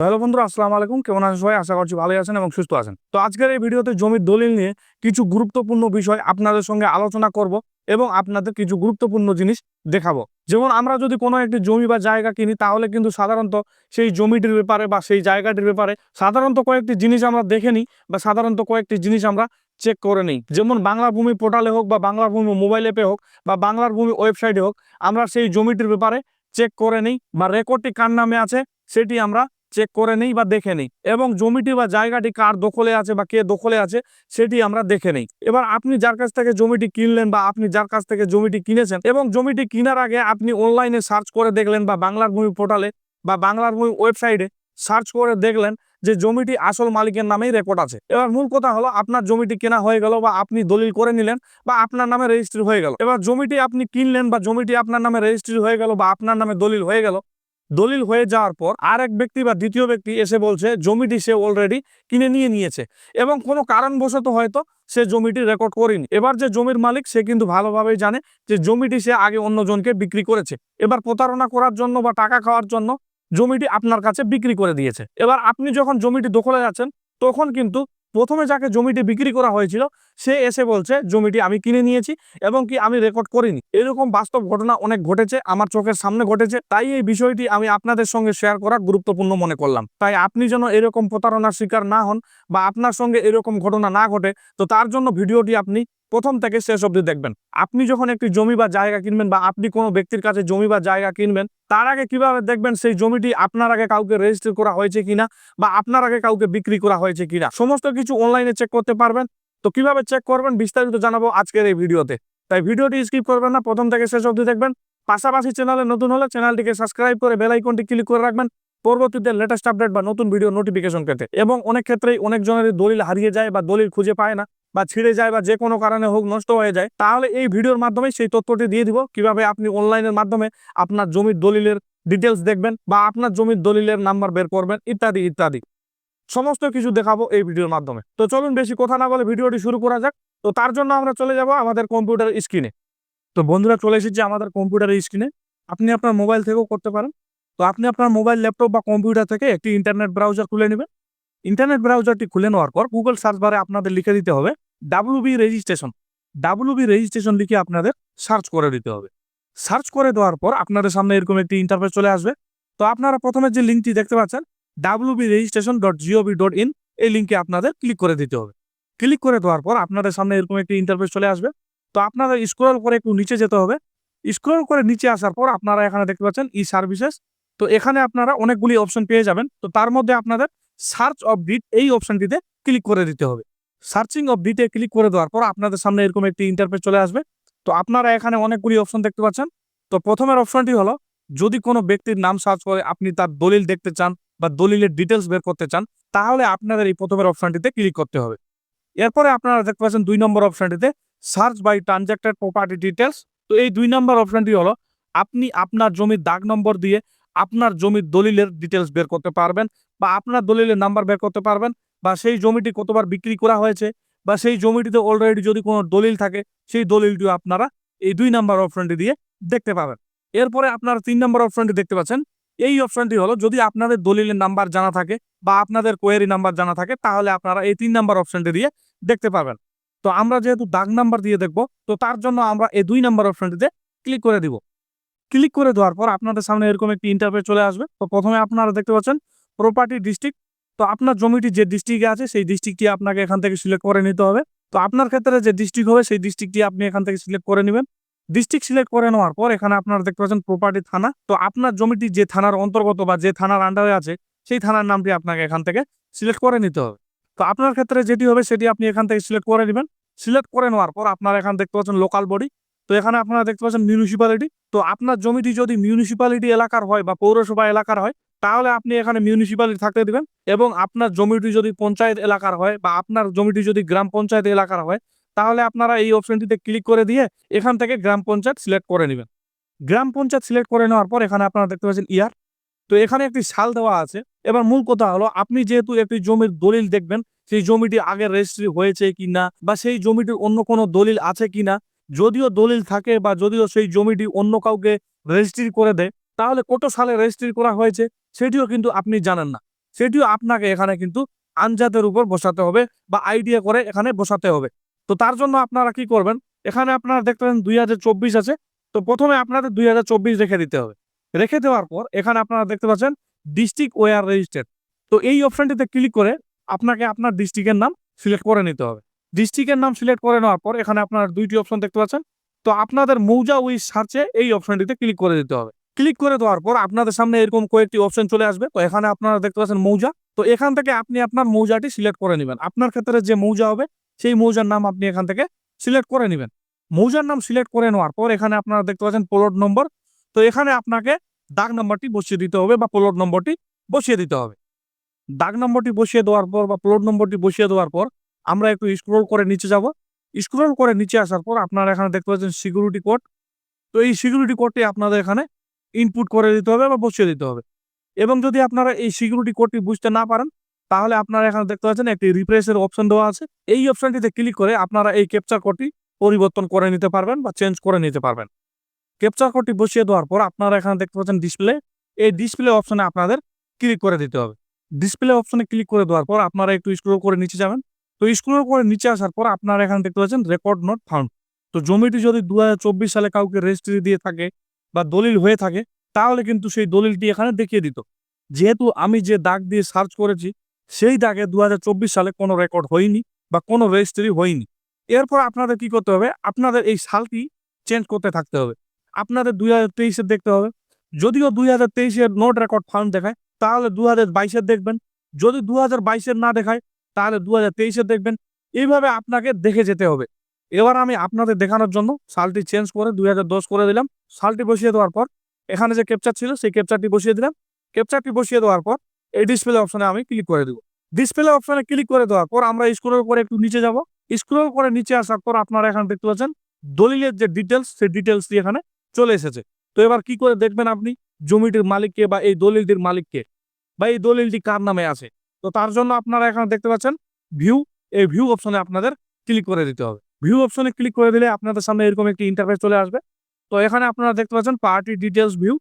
Hello বন্ধুরা, আসসালামু আলাইকুম। কেমন আছেন সবাই? আশা করছি ভালোই আছেন এবং সুস্থ আছেন। তো আজকের এই ভিডিওতে জমির দলিল নিয়ে কিছু গুরুত্বপূর্ণ বিষয় আপনাদের সঙ্গে আলোচনা করব এবং আপনাদের কিছু গুরুত্বপূর্ণ জিনিস দেখাবো। যেমন আমরা যদি কোনো একটি জমি বা জায়গা কিনি, তাহলে কিন্তু সাধারণত সেই জমিটির ব্যাপারে বা সেই জায়গাটির ব্যাপারে সাধারণত কয়েকটি জিনিস আমরা দেখে নিই বা সাধারণত কয়েকটি জিনিস আমরা চেক করে নিই। যেমন বাংলা ভূমি পোর্টালে হোক বা বাংলা ভূমি মোবাইল অ্যাপে হোক বা বাংলার ভূমি ওয়েবসাইটে হোক, আমরা সেই জমিটির ব্যাপারে চেক করে নিই বা রেকর্ডটি কার নামে আছে, সেটি আমরা চেক করে নেই বা দেখে নেই। এবং জমিটি বা জায়গাটি কার দখলে আছে বা কে দখলে আছে, সেটি আমরা দেখে নেই। এবার আপনি যার কাছ থেকে জমিটি কিনলেন বা আপনি যার কাছ থেকে জমিটি কিনেছেন এবং জমিটি কেনার আগে আপনি অনলাইনে সার্চ করে দেখলেন বা বাংলার ভূমি পোর্টালে বা বাংলার ভূমি ওয়েবসাইটে সার্চ করে দেখলেন যে জমিটি আসল মালিকের নামেই রেকর্ড আছে। এবার মূল কথা হলো আপনার জমিটি কেনা হয়ে গেল বা আপনি দলিল করে নিলেন বা আপনার নামে রেজিস্ট্রি হয়ে গেল। এবার জমিটি আপনি কিনলেন বা জমিটি আপনার নামে রেজিস্ট্রি হয়ে গেল বা আপনার নামে দলিল হয়ে গেল দলিল হয়ে যাওয়ার পর আর এক ব্যক্তি বা দ্বিতীয় ব্যক্তি এসে বলছে, জমিটি সে অলরেডি কিনে নিয়ে নিয়েছে। এবং কোনো কারণবশত হয়তো সে জমিটি রেকর্ড করেনি। এবার যে জমির মালিক, সে কিন্তু ভালোভাবেই জানে যে জমিটি সে আগে অন্যজনকে বিক্রি করেছে। এবার প্রতারণা করার জন্য বা টাকা খাওয়ার জন্য জমিটি আপনার কাছে বিক্রি করে দিয়েছে। এবার আপনি যখন জমিটি দখলে যাচ্ছেন তখন কিন্তু প্রথমে যাকে জমিটি বিক্রি করা হয়েছিল সে এসে বলছে, জমিটি আমি কিনে নিয়েছি এবং কি আমি রেকর্ড করিনি। এরকম বাস্তব ঘটনা অনেক ঘটেছে, আমার চোখের সামনে ঘটেছে। তাই এই বিষয়টি আমি আপনাদের সঙ্গে শেয়ার করা গুরুত্বপূর্ণ মনে করলাম। তাই আপনি যেন এরকম প্রতারণার শিকার না হন বা আপনার সঙ্গে এরকম ঘটনা না ঘটে, তো তার জন্য ভিডিওটি আপনি প্রথম থেকে শেষ অবধি দেখবেন। আপনি যখন একটি জমি বা জায়গা কিনবেন বা আপনি কোনো ব্যক্তির কাছে জমি বা জায়গা কিনবেন, তার আগে কীভাবে দেখবেন সেই জমিটি আপনার আগে কাউকে রেজিস্টার করা হয়েছে কিনা বা আপনার আগে কাউকে বিক্রি করা হয়েছে কিনা? সমস্ত কিছু অনলাইনে চেক করতে পারবেন। তো কীভাবে চেক করবেন বিস্তারিত জানাব আজকের এই ভিডিওতে। তাই ভিডিওটি স্কিপ করবেন না, প্রথম থেকে শেষ অবধি দেখবেন। পাশাপাশি চ্যানেলে নতুন হলে চ্যানেলটিকে সাবস্ক্রাইব করে বেল আইকনটি ক্লিক করে রাখবেন। পরবর্তীতে লেটেস্ট আপডেট বা নতুন ভিডিও নোটিফিকেশন পেতে। এবং অনেক ক্ষেত্রেই অনেক জনের দলিল হারিয়ে যায় বা দলিল খুঁজে পায় না বা ছিঁড়ে যায় বা যে কোনো কারণে হোক নষ্ট হয়ে যায়। তাহলে এই ভিডিওর মাধ্যমে সেই তথ্যটি দিয়ে দিব। কীভাবে আপনি অনলাইনের মাধ্যমে আপনার জমির দলিলের ডিটেলস দেখবেন বা আপনার জমির দলিলের নাম্বার বের করবেন, ইত্যাদি ইত্যাদি। সমস্ত কিছু দেখাবো এই ভিডিওর মাধ্যমে। তো চলুন বেশি কথা না বলে ভিডিওটি শুরু করা যাক। তো তার জন্য আমরা চলে যাব আমাদের কম্পিউটার স্ক্রিনে। তো বন্ধুরা, চলে এসেছি আমাদের কম্পিউটার স্ক্রিনে। আপনি আপনার মোবাইল থেকেও করতে পারেন। তো আপনি আপনার মোবাইল, ল্যাপটপ বা কম্পিউটার থেকে একটি ইন্টারনেট ব্রাউজার খুলে নেবেন। ইন্টারনেট ব্রাউজারটি খুলে নেওয়ার পর গুগল সার্চ বারে আপনাদের লিখে দিতে হবে W B registration W B registration লিখে আপনাদের সার্চ করে দিতে হবে। সার্চ করে দেওয়ার পর আপনাদের সামনে এরকম একটি ইন্টারফেস চলে আসবে। তো আপনারা প্রথমে যে লিঙ্কটি দেখতে পাচ্ছেন W B registration dot G O V dot in এই লিঙ্কে আপনাদের ক্লিক করে দিতে হবে। ক্লিক করে দেওয়ার পর আপনাদের সামনে এরকম একটি ইন্টারফেস চলে আসবে। তো আপনাদের স্ক্রল করে একটু নিচে যেতে হবে। স্ক্রল করে নিচে আসার পর আপনারা এখানে দেখতে পাচ্ছেন ই সার্ভিসেস তো এখানে আপনারা অনেকগুলি অপশন পেয়ে যাবেন। তো তার মধ্যে আপনাদের সার্চ অফ ডিট এই অপশনটিতে ক্লিক করে দিতে হবে। সার্চিং অফ ডিটে ক্লিক করে দেওয়ার পর আপনাদের সামনে এরকম একটি ইন্টারফেস চলে আসবে। তো আপনারা এখানে অনেকগুলি অপশন দেখতে পাচ্ছেন। তো প্রথমের অপশনটি হলো যদি কোনো ব্যক্তির নাম সার্চ করে, আপনি তার দলিল দেখতে চান বা দলিলের ডিটেলস বের করতে চান, তাহলে আপনাদের এই প্রথমের অপশনটিতে ক্লিক করতে হবে। এরপরে আপনারা দেখতে পাচ্ছেন দুই নম্বর অপশনটিতে search by transacted property details তো এই দুই নম্বর অপশনটি হলো, আপনি আপনার জমির দাগ নম্বর দিয়ে আপনার জমির দলিলের ডিটেলস বের করতে পারবেন বা আপনার দলিলের নাম্বার বের করতে পারবেন বা সেই জমিটি কতবার বিক্রি করা হয়েছে বা সেই জমিটিতে অলরেডি যদি কোনো দলিল থাকে, সেই দলিলটিও আপনারা এই দুই নাম্বার অপশনটি দিয়ে দেখতে পাবেন। এরপরে আপনারা তিন নম্বর অপশনটি দেখতে পাচ্ছেন। এই অপশনটি হলো, যদি আপনাদের দলিলের নাম্বার জানা থাকে বা আপনাদের কোয়েরি নাম্বার জানা থাকে, তাহলে আপনারা এই তিন নাম্বার অপশনটি দিয়ে দেখতে পাবেন। তো আমরা যেহেতু দাগ নাম্বার দিয়ে দেখব, তো তার জন্য আমরা এই দুই নাম্বার অপশনটিতে ক্লিক করে দিব। ক্লিক করে দেওয়ার পর আপনাদের সামনে এরকম একটি ইন্টারভিউ চলে আসবে। তো প্রথমে আপনারা দেখতে পাচ্ছেন প্রপার্টি ডিস্ট্রিক্ট তো আপনার জমিটি যে ডিস্ট্রিক্টে আছে, সেই ডিস্ট্রিক্টটি আপনাকে এখান থেকে সিলেক্ট করে নিতে হবে। তো আপনার ক্ষেত্রে যে ডিস্ট্রিক্ট হবে, সেই ডিস্ট্রিক্টটি আপনি এখান থেকে সিলেক্ট করে নেবেন। ডিস্ট্রিক্ট সিলেক্ট করে নেওয়ার পর এখানে আপনারা দেখতে পাচ্ছেন প্রপার্টি থানা। তো আপনার জমিটি যে থানার অন্তর্গত বা যে থানার আন্ডারে আছে, সেই থানার নামটি আপনাকে এখান থেকে সিলেক্ট করে নিতে হবে। তো আপনার ক্ষেত্রে যেটি হবে, সেটি আপনি এখান থেকে সিলেক্ট করে নেবেন। সিলেক্ট করে নেওয়ার পর আপনারা এখানে দেখতে পাচ্ছেন লোকাল বডি তো এখানে আপনারা দেখতে পাচ্ছেন মিউনিসিপ্যালিটি তো আপনার জমিটি যদি মিউনিসিপ্যালিটি এলাকার হয় বা পৌরসভা এলাকার হয়, তাহলে আপনি এখানে মিউনিসিপ্যালিটি থাকতে দেবেন। এবং আপনার জমিটি যদি পঞ্চায়েত এলাকার হয় বা আপনার জমিটি যদি গ্রাম পঞ্চায়েত এলাকার হয় তাহলে আপনারা এই অপশনটিতে ক্লিক করে দিয়ে এখান থেকে গ্রাম পঞ্চায়েত সিলেক্ট করে নেবেন। গ্রাম পঞ্চায়েত সিলেক্ট করে নেওয়ার পর এখানে আপনারা দেখতে পাচ্ছেন ইয়ার। তো এখানে একটি সাল দেওয়া আছে। এবার মূল কথা হলো, আপনি যেহেতু একটি জমির দলিল দেখবেন, সেই জমিটি আগে রেজিস্ট্রি হয়েছে কিনা বা সেই জমিটির অন্য কোনো দলিল আছে কিনা, যদিও দলিল থাকে বা যদিও সেই জমিটি অন্য কাউকে রেজিস্ট্রি করে দেয়, তাহলে কত সালে রেজিস্ট্রি করা হয়েছে সেটিও কিন্তু আপনি জানেন না। সেটিও আপনাকে এখানে কিন্তু আনজাতের উপর বসাতে হবে বা আইডিয়া করে এখানে বসাতে হবে। তো তার জন্য আপনারা কি করবেন? এখানে আপনারা দেখতে পাবেন দুই আছে। তো প্রথমে আপনাদের দুই হাজার চব্বিশ রেখে দিতে হবে। রেখে দেওয়ার পর এখানে আপনারা দেখতে পাচ্ছেন ডিস্ট্রিক্ট ওয়ার রেজিস্টার তো এই অপশনটিতে ক্লিক করে আপনাকে আপনার ডিস্ট্রিক্টের নাম সিলেক্ট করে নিতে হবে। ডিস্ট্রিক্টের নাম সিলেক্ট করে নেওয়ার পর এখানে আপনারা দুইটি অপশন দেখতে পাচ্ছেন। তো আপনাদের মৌজা ওই সার্চে এই অপশনটিতে ক্লিক করে দিতে হবে। ক্লিক করে দেওয়ার পর আপনাদের সামনে এরকম কয়েকটি অপশন চলে আসবে। তো এখানে আপনারা দেখতে পাচ্ছেন মৌজা। তো এখান থেকে আপনি আপনার মৌজাটি সিলেক্ট করে নেবেন। আপনার ক্ষেত্রে যে মৌজা হবে সেই মৌজার নাম আপনি এখান থেকে সিলেক্ট করে নেবেন। মৌজার নাম সিলেক্ট করে নেওয়ার পর এখানে আপনারা দেখতে পাচ্ছেন প্লট নম্বর তো এখানে আপনাকে দাগ নম্বরটি বসিয়ে দিতে হবে বা প্লট নম্বরটি বসিয়ে দিতে হবে। দাগ নম্বরটি বসিয়ে দেওয়ার পর বা প্লট নম্বরটি বসিয়ে দেওয়ার পর আমরা একটু স্ক্রোল করে নিচে যাব। স্ক্রোল করে নিচে আসার পর আপনারা এখানে দেখতে পাচ্ছেন সিকিউরিটি কোড তো এই সিকিউরিটি কোডটি আপনাদের এখানে ইনপুট করে দিতে হবে বা বসিয়ে দিতে হবে। এবং যদি আপনারা এই সিকিউরিটি কোডটি বুঝতে না পারেন তাহলে আপনারা এখানে দেখতে পাচ্ছেন একটি রিপ্রেসের অপশন দেওয়া আছে। এই অপশনটিতে ক্লিক করে আপনারা এই ক্যাপচার কোডটি পরিবর্তন করে নিতে পারবেন বা চেঞ্জ করে নিতে পারবেন। ক্যাপচার কোডটি বসিয়ে দেওয়ার পর আপনারা এখানে দেখতে পাচ্ছেন ডিসপ্লে এই ডিসপ্লে অপশনে আপনাদের ক্লিক করে দিতে হবে। ডিসপ্লে অপশনে ক্লিক করে দেওয়ার পর আপনারা একটু স্ক্রোল করে নিচে যাবেন। তো স্ক্রোল করে নিচে আসার পর আপনারা এখানে দেখতে পাচ্ছেন রেকর্ড নট ফাউন্ড তো জমিটি যদি দু হাজার চব্বিশ সালে কাউকে রেজিস্ট্রি দিয়ে থাকে বা দলিল হয়ে থাকে, তাহলে কিন্তু সেই দলিলটি এখানে দেখিয়ে দিত। যেহেতু আমি যে দাগ দিয়ে সার্চ করেছি সেই দাগে দু হাজার চব্বিশ সালে কোনো রেকর্ড হয়নি বা কোনো রেজিস্ট্রি হয়নি। এরপর আপনাদের কি করতে হবে? আপনাদের এই সালটি চেঞ্জ করতে থাকতে হবে। আপনাদের দুই হাজার তেইশের দেখতে হবে। যদিও দুই হাজার তেইশের নোট রেকর্ড ফাউন্ড দেখায়, তাহলে দু হাজার বাইশের দেখবেন। যদি দু হাজার বাইশের না দেখায়, তাহলে দু হাজার তেইশের দেখবেন। এইভাবে আপনাকে দেখে যেতে হবে। এবার আমি আপনাদের দেখানোর জন্য সালটি চেঞ্জ করে দুই হাজার দশ করে দিলাম। সালটি বসিয়ে দেওয়ার পর, এখানে যে ক্যাপচার ছিল, সেই ক্যাপচারটি বসিয়ে দিলাম। ক্যাপচারটি বসিয়ে দেওয়ার পর এই ডিসপ্লে অপশনে আমি ক্লিক করে দেবো। ডিসপ্লে অপশনে ক্লিক করে দেওয়ার পর আমরা স্ক্রোল করে একটু নিচে যাব। স্ক্রোল করে নিচে আসার পর আপনারা এখানে দেখতে পাচ্ছেন, দলিলের যে ডিটেলস সেই ডিটেলসটি এখানে চলে এসেছে। তো এবার কি করে দেখবেন আপনি? জমিটির মালিককে বা এই দলিলটির মালিককে বা এই দলিলটি কার নামে আছে? তো তার জন্য আপনারা এখানে দেখতে পাচ্ছেন ভিউ এই ভিউ অপশনে আপনাদের ক্লিক করে দিতে হবে। ভিউ অপশনে ক্লিক করে দিলে আপনাদের সামনে এরকম একটি ইন্টারফেস চলে আসবে। তো এখানে আপনারা দেখতে পাচ্ছেন পার্টি ডিটেলস ভিউ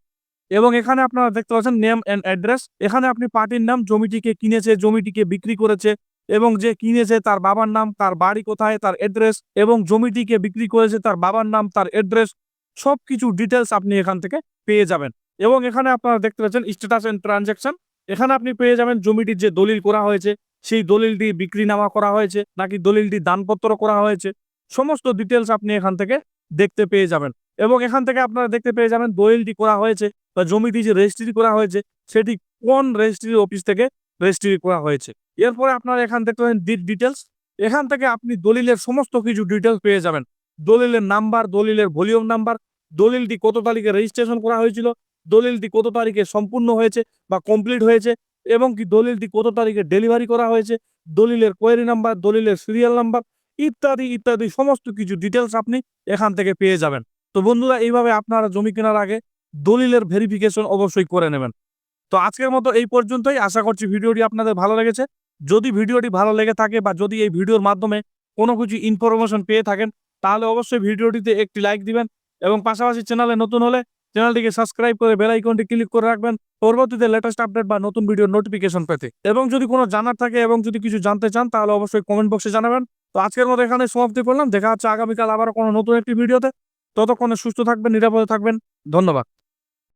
এবং এখানে আপনারা দেখতে পাচ্ছেন নেম অ্যান্ড অ্যাড্রেস এখানে আপনি পার্টির নাম, জমিটিকে কিনেছে, জমিটিকে বিক্রি করেছে এবং যে কিনেছে তার বাবার নাম, তার বাড়ি কোথায়, তার অ্যাড্রেস এবং জমিটিকে বিক্রি করেছে তার বাবার নাম, তার অ্যাড্রেস সব কিছু ডিটেলস আপনি এখান থেকে পেয়ে যাবেন। এবং এখানে আপনারা দেখতে পাচ্ছেন স্ট্যাটাস অ্যান্ড ট্রানজ্যাকশন এখানে আপনি পেয়ে যাবেন জমিটির যে দলিল করা হয়েছে, সেই দলিলটি বিক্রি নামা করা হয়েছে নাকি দলিলটি দানপত্র করা হয়েছে, সমস্ত ডিটেলস আপনি এখান থেকে দেখতে পেয়ে যাবেন। এবং এখান থেকে আপনারা দেখতে পেয়ে যাবেন দলিলটি করা হয়েছে বা জমিটি যে রেজিস্ট্রি করা হয়েছে, সেটি কোন রেজিস্ট্রি অফিস থেকে রেজিস্ট্রি করা হয়েছে। এরপরে আপনারা এখান দেখতে পাবেন ডিটেলস এখান থেকে আপনি দলিলের সমস্ত কিছু ডিটেলস পেয়ে যাবেন। দলিলের নাম্বার দলিলের ভলিউম নাম্বার দলিলটি কত তারিখে রেজিস্ট্রেশন করা হয়েছিল, দলিলটি কত তারিখে সম্পূর্ণ হয়েছে বা কমপ্লিট হয়েছে, এবং কি দলিলটি কত তারিখে ডেলিভারি করা হয়েছে, দলিলের কোয়ারি নাম্বার দলিলের সিরিয়াল নাম্বার ইত্যাদি ইত্যাদি সমস্ত কিছু ডিটেলস আপনি এখান থেকে পেয়ে যাবেন। তো বন্ধুরা, এইভাবে আপনারা জমি কেনার আগে দলিলের ভেরিফিকেশন অবশ্যই করে নেবেন। তো আজকের মতো এই পর্যন্তই। আশা করছি ভিডিওটি আপনাদের ভালো লেগেছে। যদি ভিডিওটি ভালো লেগে থাকে বা যদি এই ভিডিওর মাধ্যমে কোনো কিছু ইনফরমেশন পেয়ে থাকেন, তাহলে অবশ্যই ভিডিওটিতে একটি লাইক দিবেন এবং পাশাপাশি চ্যানেলে নতুন হলে চ্যানেলটিকে সাবস্ক্রাইব করে বেল আইকনটি ক্লিক করে রাখবেন পরবর্তীতে লেটেস্ট আপডেট বা নতুন ভিডিওর নোটিফিকেশন পেতে। এবং যদি কোনো জানার থাকে এবং যদি কিছু জানতে চান, তাহলে অবশ্যই কমেন্ট বক্সে জানাবেন। তো আজকের মতো এখানে সমাপ্তি করলাম। দেখা হচ্ছে আগামীকাল আবার কোনো নতুন একটি ভিডিওতে ততক্ষণে সুস্থ থাকবেন নিরাপদে থাকবেন। ধন্যবাদ।